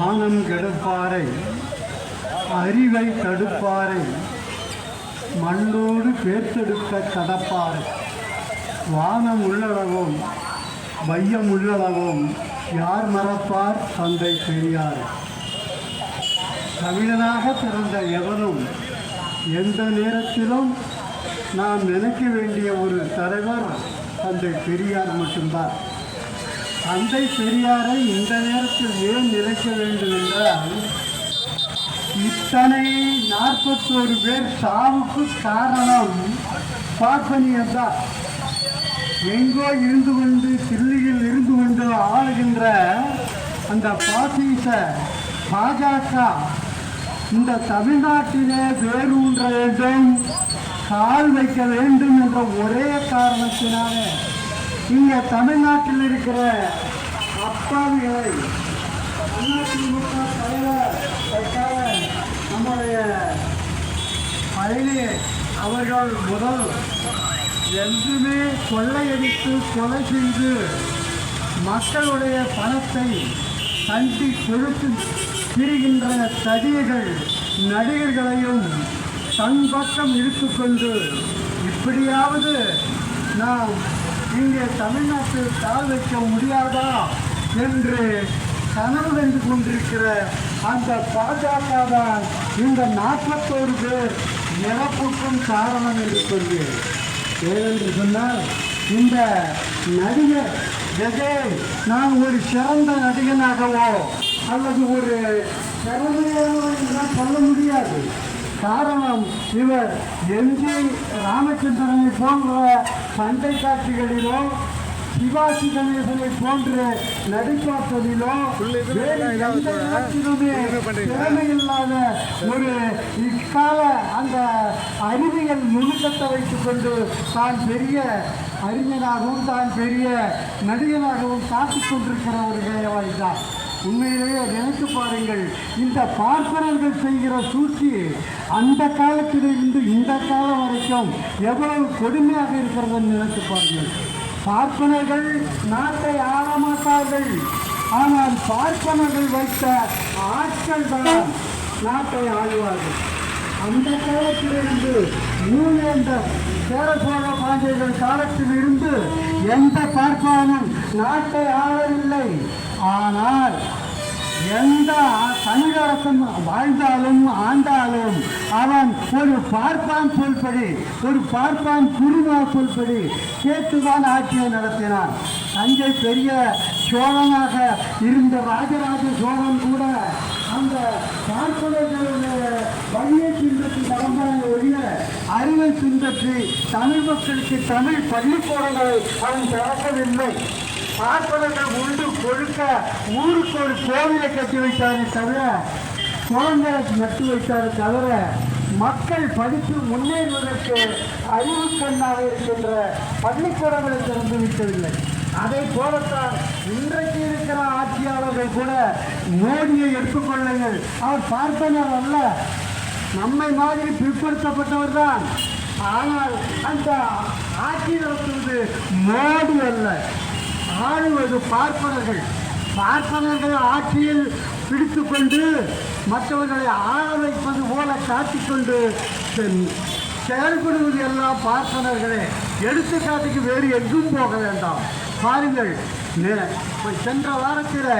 மானம் கெடுப்பாரை அறிவை தடுப்பாரை மண்ணோடு பேர்த்தெடுக்க கடப்பாரை வானம் உள்ளளவும் வையம் உள்ளளவும் யார் மறப்பார் தந்தை பெரியார். தமிழனாக பிறந்த எவரும் எந்த நேரத்திலும் நாம் நினைக்க வேண்டிய ஒரு தலைவர் தந்தை பெரியார் மட்டும்தான். தந்தை பெரியாரை இந்த நேரத்தில் ஏன் நினைக்க வேண்டும் என்றால் இத்தனை நாற்பத்தோரு பேர் சாவுக்கு காரணம் பார்ப்பனியர் தான் எங்கோ இருந்து கொண்டு தில்லியில் இருந்து கொண்டு ஆளுகின்ற அந்த பாசிச பாஜக இந்த தமிழ்நாட்டிலே வேரூன்ற வேண்டும் கால் வைக்க வேண்டும் என்ற ஒரே காரணத்தினாலே இங்கே தமிழ்நாட்டில் இருக்கிற அப்பாவிகளை அதிமுக தலைவர் சர்க்கார் நம்முடைய பழனி அவர்கள் முதல் என்றுமே கொள்ளையடித்து கொலை செய்து மக்களுடைய பணத்தை தண்டி கொழுத்து திரிகின்ற தடியர்கள் நடிகர்களையும் தன் பக்கம் இழுத்துக்கொண்டு இப்படியாவது நாம் இங்கே தமிழ்நாட்டில் கால் வைக்க முடியாதா என்று கனவு வென்று கொண்டிருக்கிற அந்த பாஜக தான் இந்த நாற்பத்தோரு பேர் இறப்புக்கும் காரணம் என்று சொல்கிறேன் ஏனென்று சொன்னால் இந்த நடிகர் விஜய் நான் ஒரு சிறந்த நடிகனாகவோ அல்லது ஒரு திறமையானவன் சொல்ல முடியாது. காரணம் இவர் எம்ஜி ராமச்சந்திரனை போன்ற சண்டை காட்சிகளிலோ சிவாஜி கணேசனை போன்ற எந்த இடத்திலுமே திறமையில்லாத ஒரு இக்கால அந்த அறிவியல் நுணுக்கத்தை வைத்துக் கொண்டு தான் பெரிய அறிஞனாகவும் தான் பெரிய நடிகனாகவும் காட்டிக் கொண்டிருக்கிற ஒரு வேலைவாய் தான் உண்மையிலேயே நினைத்து பாருங்கள் இந்த பார்ப்பனர்கள் செய்கிற சூழ்ச்சி அந்த காலத்திலிருந்து இந்த காலம் வரைக்கும் எவ்வளவு கொடுமையாக இருக்கிறதுன்னு நினைத்து பாருங்கள். பார்ப்பனர்கள் நாட்டை ஆளமாட்டார்கள். ஆனால் பார்ப்பனர்கள் வைத்த ஆட்கள் தான் நாட்டை ஆளுவார்கள். அந்த காலத்திலிருந்து மூவேந்தர் சேர சோழ பாண்டியர்கள் காலத்திலிருந்து எந்த பார்ப்பானும் நாட்டை ஆளவில்லை. ஆனால் எந்த தமிழரசன் வாழ்ந்தாலும் ஆண்டாலும் அவன் ஒரு பார்ப்பான் சொல்படி ஒரு பார்ப்பான் குருமா சொல்படி கேட்டுதான் ஆட்சியை நடத்தினான். தஞ்சை பெரிய சோழனாக இருந்த ராஜராஜ சோழன் கூட அந்த பார்ப்பனர்களுடைய வழியை பின்பற்றி நடந்தாங்க ஒழிய அறிவை பின்பற்றி தமிழ் மக்களுக்கு தமிழ் பள்ளிக்கூடங்களை அவன் திறக்கவில்லை. பார்ப்பனர்கள் உண்டு கொழுக்க ஊருக்கு ஒரு கோவிலை கட்டி வைத்தாரே தவிர குழந்தைகளை நட்டு வைத்தாரே தவிர மக்கள் படித்து முன்னேறுவதற்கு அறிவு கண்ணாக இருக்கின்ற பள்ளிக்கூடங்களை திறந்து விட்டதில்லை. அதை போலத்தான் இன்றைக்கு இருக்கிற ஆட்சியாளர்கள் கூட மோடியை எடுத்துக்கொள்ளுங்கள் அவர் பார்ப்பனர் அல்ல. நம்மை மாதிரி பிற்படுத்தப்பட்டவர் தான் ஆனால் அந்த ஆட்சி நடத்துவது மோடி அல்ல. ஆளுவது பார்ப்பனர்கள் பார்ப்பனர்கள் ஆட்சியில் பிடித்து கொண்டு மற்றவர்களை ஆள வைப்பது போல காட்டிக்கொண்டு செ- செயல்படுவது எல்லாம் பார்ப்பனர்களே. எடுத்துக்காட்டுக்கு வேறு எங்கும் போக வேண்டாம். பாருங்கள் சென்ற வாரத்தில்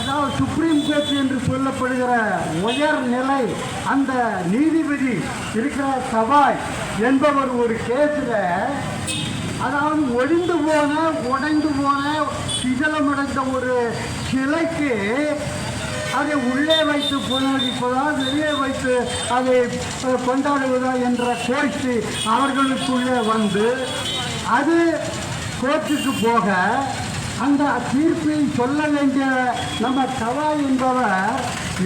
அதாவது சுப்ரீம் கோர்ட் என்று சொல்லப்படுகிற உயர்நிலை அந்த நீதிபதி இருக்கிற சபாய் என்பவர் ஒரு கேஸில் அதாவது ஒழிந்து போன உடைந்து போன சிதலமடைந்த ஒரு சிலைக்கு அதை உள்ளே வைத்து புனரிப்பதா வெளியே வைத்து அதை கொண்டாடுவதா என்ற கோஷ்டி அவர்களுக்குள்ளே வந்து அது கோர்ட்டுக்கு போக அந்த தீர்ப்பை சொல்ல வேண்டிய நம்ம கவா என்பவர்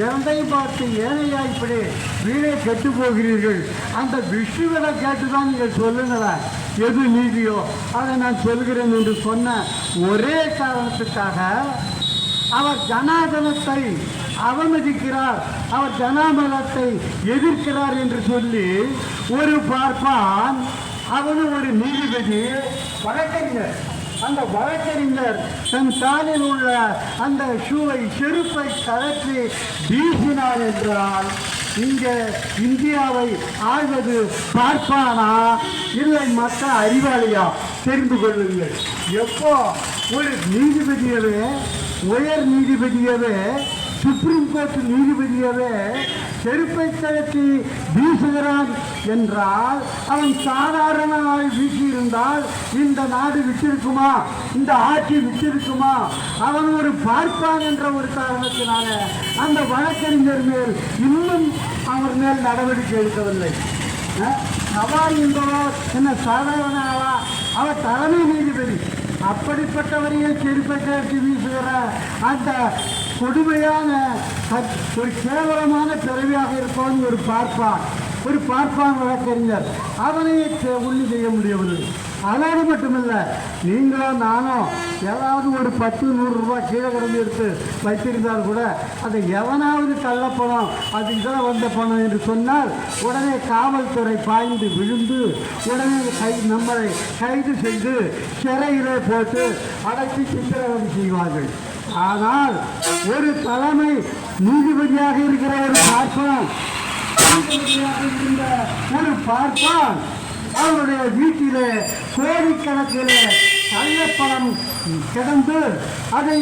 எந்தை பார்த்து ஏனையா இப்படி வீணை கெட்டு போகிறீர்கள். அந்த விஷ்ணுவிட கேட்டு தான் நீங்கள் சொல்லுங்களேன். எது நீதியோ அதை நான் சொல்கிறேன் என்று சொன்ன ஒரே காரணத்துக்காக அவர் ஜனாதனத்தை அவமதிக்கிறார் அவர் ஜனாமதத்தை எதிர்க்கிறார் என்று சொல்லி ஒரு பார்ப்பான் அவனும் ஒரு நீதிபதி வழக்கறிஞர். அந்த வழக்கறிஞர் தன் காலில் உள்ள அந்த ஷூவை செருப்பை கழற்றி வீசினார் என்றால் இங்கே இந்தியாவை ஆழ்வது பார்ப்பானா? இல்லை மற்ற அறிவாளியா? தெரிந்து கொள்ளுங்கள். எப்போ ஒரு நீதிபதியவே உயர் நீதிபதியவே சுப்ரீம் கோர்ட் நீதிபதியவே செருப்பை கழற்றி வீசுகிறான் என்றால் அவன் சாதாரண வீசியிருந்தால் இந்த நாடு விட்டிருக்குமா? இந்த ஆட்சி விட்டிருக்குமா? அவன் ஒரு பார்ப்பான் என்ற ஒரு காரணத்தினால அந்த வழக்கறிஞர் மேல் இன்னும் அவர் மேல் நடவடிக்கை எடுக்கவில்லை. சவால் என்பவர் என்ன சாதாரண ஆளா? அவர் தலைமை நீதிபதி. அப்படிப்பட்டவரையே செருப்பை கழற்றி வீசுகிற அந்த கொடுமையான ஒரு கேவலமான பிறவியாக இருப்பவன் ஒரு பார்ப்பான். ஒரு பார்ப்பான் வழக்கறிஞர். அவனையே செ- செய்ய முடியவில்லை. அதோடு மட்டுமில்ல நீங்களும் நானும் ஏதாவது ஒரு பத்து நூறுரூவா கீழே கிடந்து எடுத்து வைத்திருந்தால் கூட அதை எவனாவது கள்ளப்பணம் அது இதில் வந்த பணம் என்று சொன்னால் உடனே காவல்துறை பாய்ந்து விழுந்து உடனே கை நம்மளை கைது செய்து சிறையிலே போட்டு அடைச்சி சித்திரவதை செய்வார்கள். ஆனால் ஒரு தலைமை நீதிபதியாக இருக்கிற ஒரு பார்ப்பான். ஒரு பார்ப்பான். அவருடைய வீட்டிலே கோடிக்கணக்கிலே கள்ளப்பணம் கிடந்து அதை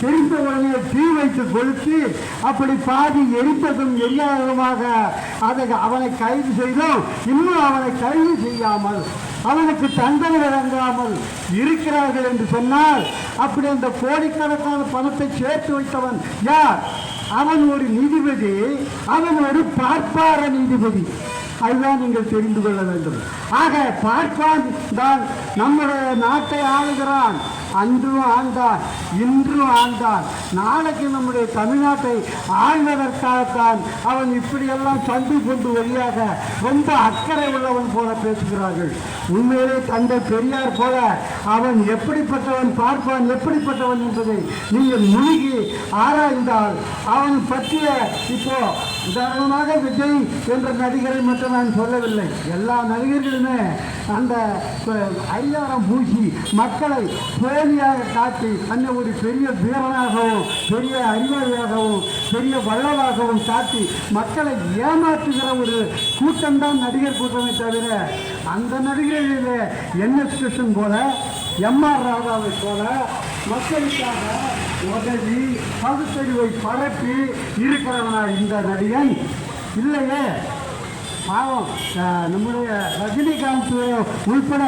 தெரிந்த உடனே தீ வைத்து கொளுத்தி அப்படி பாதி எரித்ததும் எரியாததுமாக அதை அவனை கைது செய்தோம். இன்னும் அவனை கைது செய்யாமல் அவனுக்கு தண்டனை வழங்காமல் இருக்கிறார்கள் என்று சொன்னால் அப்படி அந்த கோடிக்கணக்கான பணத்தை சேர்த்து வைத்தவன் யார்? அவன் ஒரு நீதிபதி அவன் ஒரு பார்ப்பார நீதிபதி. அதுதான் நீங்கள் தெரிந்து கொள்ள வேண்டும். ஆக பார்ப்பான் தான் நம்முடைய நாட்டை ஆளுகிறான். அன்றும் ஆழ்ந்தார் இன்றும் ஆழ்ந்தார். நாளைக்கு நம்முடைய தமிழ்நாட்டை ஆழ்வதற்காகத்தான் அவன் இப்படியெல்லாம் சந்தி கொண்டு வழியாக ரொம்ப அக்கறை உள்ளவன் போல பேசுகிறார்கள். உண்மையிலே தந்தை பெரியார் போல அவன் எப்படிப்பட்டவன் பார்ப்பான் எப்படிப்பட்டவன் என்பதை நீங்கள் முழுகி ஆராய்ந்தால் அவன் பற்றிய இப்போ உதாரணமாக விஜய் என்ற நடிகரை மட்டும் நான் சொல்லவில்லை. எல்லா நடிகர்களுமே அந்த ஐயாரம் பூசி மக்களை பேணியாக காட்டி தன்னை ஒரு பெரிய வீரனாகவும் பெரிய அறிவாளியாகவும் பெரிய வல்லவாகவும் காட்டி மக்களை ஏமாற்றுகிற ஒரு கூட்டம்தான் நடிகர் கூட்டமே தவிர அந்த நடிகர்களிலே என்எஸ் கிருஷ்ணன் போல எம்ஆர் ராதாவை போல மக்களுக்காக உதவி பகுத்தறிவை பரப்பி இருக்கிறவனா இந்த நடிகன்? இல்லையே. பாவம் நம்முடைய ரஜினிகாந்த் உள்பட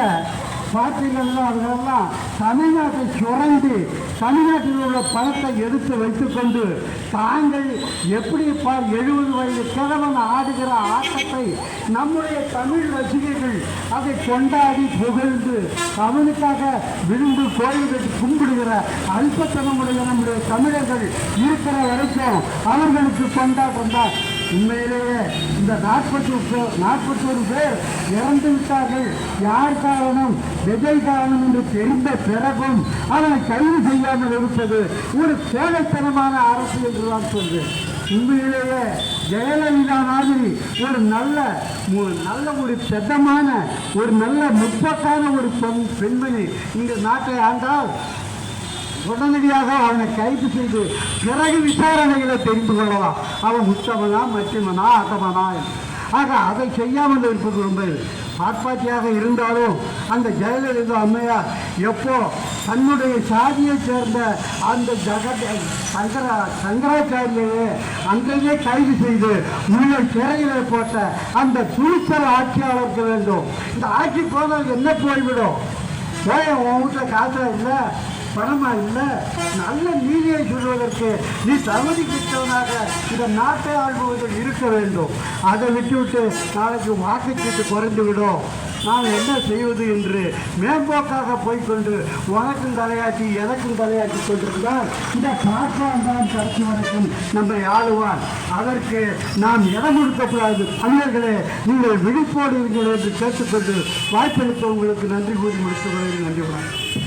பார்த்தீங்கன்னா அவர்களெல்லாம் தமிழ்நாட்டை சுரண்டி தமிழ்நாட்டில் உள்ள பணத்தை எடுத்து வைத்துக்கொண்டு தாங்கள் எப்படி பார் எழுபது வயது கிழவன் ஆடுகிற ஆட்டத்தை நம்முடைய தமிழ் ரசிகர்கள் அதை கொண்டாடி புகழ்ந்து அவனுக்காக விழுந்து கோயில் கட்டி கும்பிடுகிற அல்பத்தனமுடைய நம்முடைய தமிழர்கள் இருக்கிற வரைக்கும் அவர்களுக்கு கொண்டாட்டம் தான் உண்மையிலேயே இந்த நாற்பத்தி நாற்பத்தோரு பேர் இறந்து விட்டார்கள். யார் காரணம்? விஜய் காரணம் என்று தெரிந்த பிறகும் அவனை கைது செய்யாமல் இருப்பது ஒரு சேவைத்தனமான அரசு என்று நான் சொல்றேன் உண்மையிலேயே ஜெயலலிதா மாதிரி ஒரு நல்ல ஒரு நல்ல ஒரு செத்தமான ஒரு நல்ல முற்பக்கான ஒரு பெண் பெண்மணி இந்த நாட்டை ஆண்டால் உடனடியாக அவனை கைது செய்து பிறகு விசாரணைகளை தெரிந்து கொள்ளலாம். அவன் உத்தமனா மத்தியமனா அகமனா ஆக அதை செய்யாமல் இருப்பது ரொம்ப ஆட்பாட்டியாக இருந்தாலும் அந்த ஜெயலலிதா அம்மையார் எப்போ தன்னுடைய சாதியை சேர்ந்த அந்த ஜெகத் சங்கரா சங்கராச்சாரியையே அங்கேயே கைது செய்து உள்ள சிறையிலே போட்ட அந்த துணிச்சல் ஆட்சியாளருக்கு வேண்டும். இந்த ஆட்சி போனால் என்ன போய்விடும்? ஏன் உன் வீட்டில் காசு இல்லை. பணமா இல்லை நல்ல நீதியை சொல்வதற்கு நீ தகுதி பெற்றவனாக இந்த நாட்டை ஆள்பவர்கள் இருக்க வேண்டும். அதை விட்டுவிட்டு நாளைக்கு வாக்குச்சீட்டு குறைந்து விடும் நான் என்ன செய்வது என்று மேம்போக்காக போய்க்கொண்டு உனக்கும் தலையாட்டி எனக்கும் தலையாட்டி கொண்டிருந்தால் இந்த பார்ப்பான் தான் கடைசி வரைக்கும் நம்மை ஆளுவான். அதற்கு நாம் இடம் கொடுக்கக்கூடாது தமிழர்களே நீங்கள் விழிப்போடு இருங்கள் என்று கேட்டுக்கொண்டு வாய்ப்பளித்த உங்களுக்கு நன்றி கூறி முடித்துக் கொள்கிறேன். நன்றி வணக்கம்.